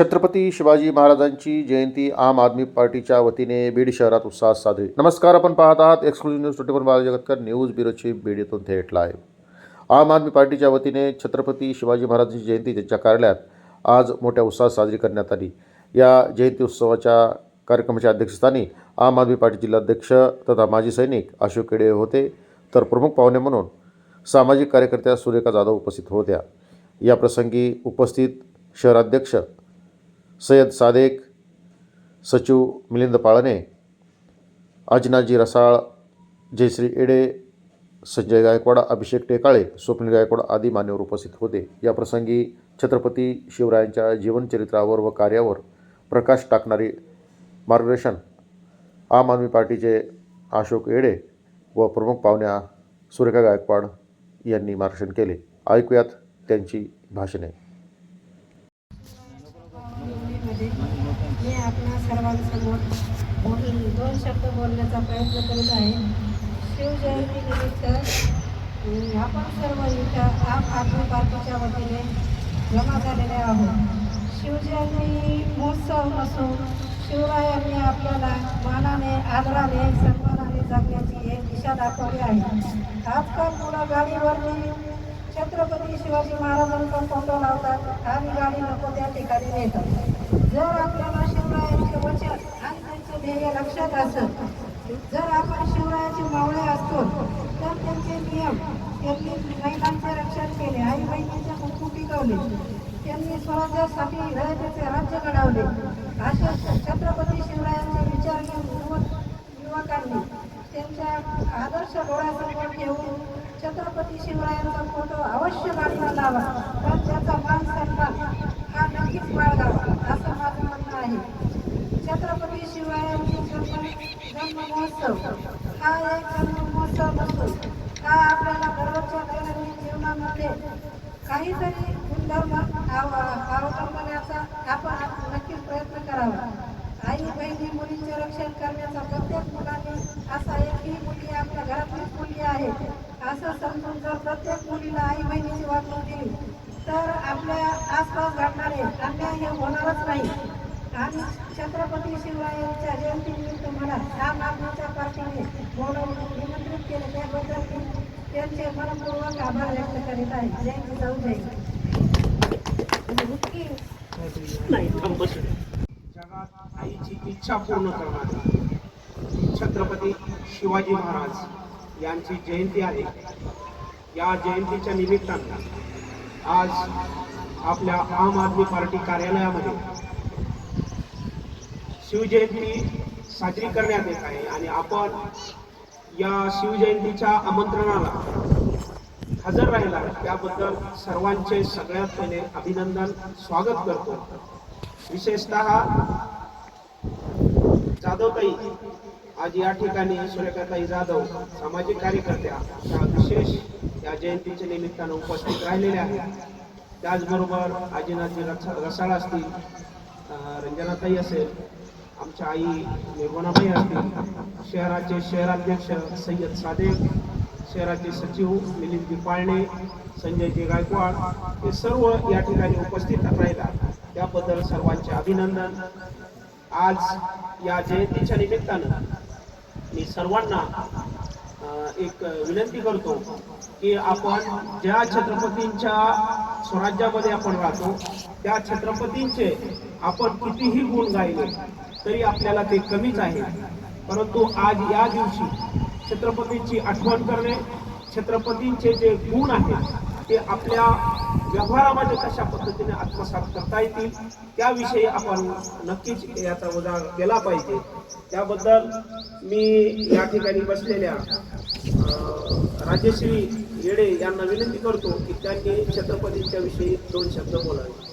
छत्रपती शिवाजी महाराजांची जयंती आम आदमी पार्टीच्या वतीने बीड शहरात उत्साहात साजरी. नमस्कार आपण पाहत आहात exclusive news twenty four Jagatkar news ब्युरोची Beed येथून थेट लाईव्ह आम आदमी पार्टीच्या वतीने छत्रपती शिवाजी महाराजांची जयंती त्यांच्या कार्यालयात आज मोठ्या उत्साहात साजरी करण्यात आली. या जयंती उत्सवाच्या कार्यक्रमाच्या अध्यक्षस्थानी आम आदमी पार्टी जिल्हाध्यक्ष तथा माजी सैनिक अशोक केडे होते. तर प्रमुख पाहुणे म्हणून सामाजिक कार्यकर्त्या सुरेखा जाधव उपस्थित होत्या. या प्रसंगी उपस्थित शहराध्यक्ष सय्यद सादेक सचिव मिलिंद पाळणे अजनाजी रसाळ जयश्री एडे संजय गायकवाड अभिषेक टेकाळे स्वप्नील गायकवाड आदी मान्यवर उपस्थित होते. या प्रसंगी छत्रपती शिवरायांच्या जीवनचरित्रावर व कार्यावर प्रकाश टाकणारी मार्गदर्शन आम आदमी पार्टीचे अशोक येडे व प्रमुख पाहुण्या सुरेखा गायकवाड यांनी मार्गदर्शन केले. ऐकूयात त्यांची भाषणे. मी आपणा सर्वांसमोर बोल दोन शब्द बोलण्याचा प्रयत्न करीत आहे. शिवजयंतीनिमित्त आपण सर्व इथं आप आदमी पार्टीच्या वतीने जमा झालेले आहोत. शिवजयंती महोत्सव नसून शिवरायांनी आपल्याला मानाने आदराने सन्मानाने जगण्याची एक दिशा दाखवली आहे. आजकाल मुलं गाडीवरती छत्रपती शिवाजी महाराजांचा फोटो लावतात आणि गाडी नको त्या ठिकाणी नेतात. जर आपल्याला शिवरायांचे वचन आणि त्यांचं ध्येय लक्षात असत जर आपण शिवरायाचे मावळे असतो तर त्यांचे नियम त्यांनी महिलांचे रक्षण केले आई बहिणीचे कुंकू पिकवले त्यांनी स्वराज्यासाठी रयतेचे राज्य घडवले अशा छत्रपती शिवरायांचे विचार घेऊन युवक युवकांनी त्यांच्या आदर्श डोळ्यासमोर ठेवून छत्रपती शिवरायांचा फोटो अवश्य गाडीला लावा. तर त्याचा मान सन्मान हा नक्कीच बाळगावा असं माझं म्हणणं आहे छत्रपती शिवरायांची जन्म जन्म महोत्सव हा नसून आपल्याला दररोजच्या दैनंदिन जीवनामध्ये काहीतरी गुणधर्म अवलंबण्याचा आपण नक्कीच प्रयत्न करावा आई बहिणी मुलींचे रक्षण करण्याचा प्रत्येक मुलाने असा एकही मुलगी आपल्या घरातलीच मुलगी आहे असं समजून जर प्रत्येक मुलीला आई बहिणीची वागणूक दिली तर आपल्या आसपास घडणारे अन्याय हे होणारच नाही. आणि छत्रपती शिवरायांच्या जयंतीनिमित्त मला आम आदमीच्या पार्टीने बोलवून निमंत्रित केले. त्याबद्दल मी त्यांचे मनपूर्वक आभार व्यक्त करीत आहे. जय जाऊ जय जगात आईची इच्छा पूर्ण करणारे छत्रपती शिवाजी महाराज यांची जयंती आहे. या जयंतीच्या निमित्तानं आज आपल्या आम आदमी पार्टी कार्यालयामध्ये शिवजयंती साजरी करण्यात येत आहे आणि आपण या शिवजयंतीच्या आमंत्रणाला हजर राहिला त्याबद्दल सर्वांचे सगळ्यात पहिले अभिनंदन स्वागत करतो. विशेषतः जाधवताई आज या ठिकाणी सुरेखाताई जाधव सामाजिक कार्यकर्त्या त्या विशेष या जयंतीच्या निमित्तानं उपस्थित राहिलेल्या आहेत. त्याचबरोबर आजीनाथी रसा रसाळ असतील रंजनाताई असेल आमच्या आई निर्वणाबाई असतील. शहराचे शहराध्यक्ष सय्यद सादेक शहराचे सचिव मिलिंद पाळणे संजयजी गायकवाड हे सर्व या ठिकाणी उपस्थित राहिला. त्याबद्दल सर्वांचे अभिनंदन. आज या जयंतीच्या निमित्तानं मी सर्वांना एक विनंती करतो की आपण ज्या छत्रपतींच्या स्वराज्यामध्ये आपण राहतो त्या छत्रपतींचे आपण कितीही गुण गायले तरी आपल्याला ते कमीच आहे. परंतु आज या दिवशी छत्रपतींची आठवण करणे छत्रपतींचे जे गुण आहेत ते आपल्या व्यवहारामध्ये कशा पद्धतीने आत्मसात करता येतील त्याविषयी आपण नक्कीच याचा उदाहरण केला पाहिजे. त्याबद्दल मी या ठिकाणी बसलेल्या राजेश्री राजश्री येडे यांना विनंती करतो की त्यांनी छत्रपतींच्या विषयी दोन शब्द बोलावे.